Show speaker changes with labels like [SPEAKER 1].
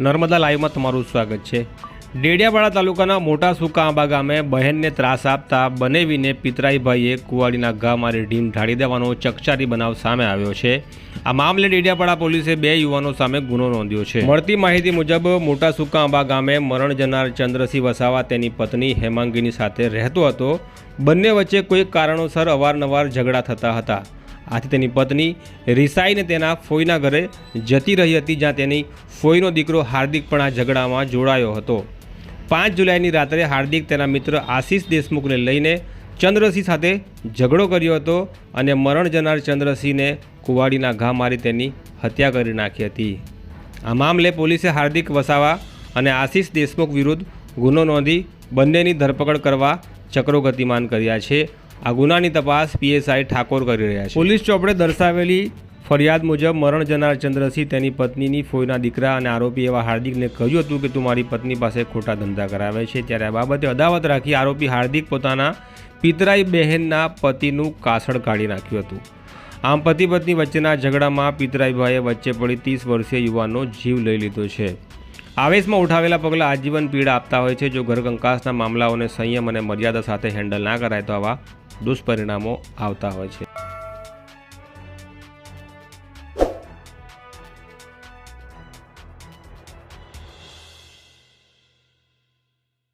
[SPEAKER 1] નર્મદા લાઈવમાં તમારું સ્વાગત છે. ડેડિયાપાડા તાલુકાના મોટા સુકા આંબા ગામે બહેનને ત્રાસ આપતા બનેવીને પિતરાઈભાઈએ કુવાડીના ઘા મારી ઢીમ ઢાળી દેવાનો ચકચારી બનાવ સામે આવ્યો છે. આ મામલે ડેડિયાપાડા પોલીસે બે યુવાનો સામે ગુનો નોંધ્યો છે. મળતી માહિતી મુજબ મોટા સુકા આંબા ગામે મરણ જનાર ચંદ્રસિંહ વસાવા તેની પત્ની હેમાંગીની સાથે રહેતો હતો. બંને વચ્ચે કોઈ કારણોસર અવારનવાર ઝઘડા થતા હતા. આથી તેની પત્ની રિસાઈને તેના ફોઈના ઘરે જતી રહી હતી, જ્યાં તેની ફોઈનો દીકરો હાર્દિક પણ આ ઝઘડામાં જોડાયો હતો. પાંચ જુલાઈની રાત્રે હાર્દિક તેના મિત્ર આશીષ દેશમુખને લઈને ચંદ્રસિંહ સાથે ઝઘડો કર્યો હતો અને મરણ જનાર ચંદ્રસિંહને કુવાડીના ઘા મારી તેની હત્યા કરી નાખી હતી. આ મામલે પોલીસે હાર્દિક વસાવા અને આશીષ દેશમુખ વિરુદ્ધ ગુનો નોંધી બંનેની ધરપકડ કરવા ચક્રો ગતિમાન કર્યા છે. આ ગુનાની તપાસ પીએસઆઈ ઠાકોર કરી રહ્યા છે. પોલીસ ચોપડે દર્શાવેલી ફરિયાદ મુજબ મરણ જનાર ચંદ્રસિંહ તેની પત્નીની ફોઈના દીકરા અને આરોપી એવા હાર્દિકને કહ્યું હતું કે, તું મારી પત્ની પાસે ખોટા ધંધા કરાવે છે. ત્યારે આ બાબતે અદાવત રાખી આરોપી હાર્દિક પોતાના પિતરાઈ બહેનના પતિનું કાસળ કાઢી નાખ્યું હતું. આમ પતિ પત્ની વચ્ચેના ઝઘડામાં પિતરાઈભાઈએ વચ્ચે પડી ત્રીસ વર્ષીય યુવાનનો જીવ લઈ લીધો છે. આવેશમાં ઉઠાવેલા પગલાં આજીવન પીડા આપતા હોય છે. જો ઘરકંકાસના મામલાઓને સંયમ અને મર્યાદા સાથે હેન્ડલ ના કરાય તો આવા દુષ્પરિણામો આવતા હોય છે.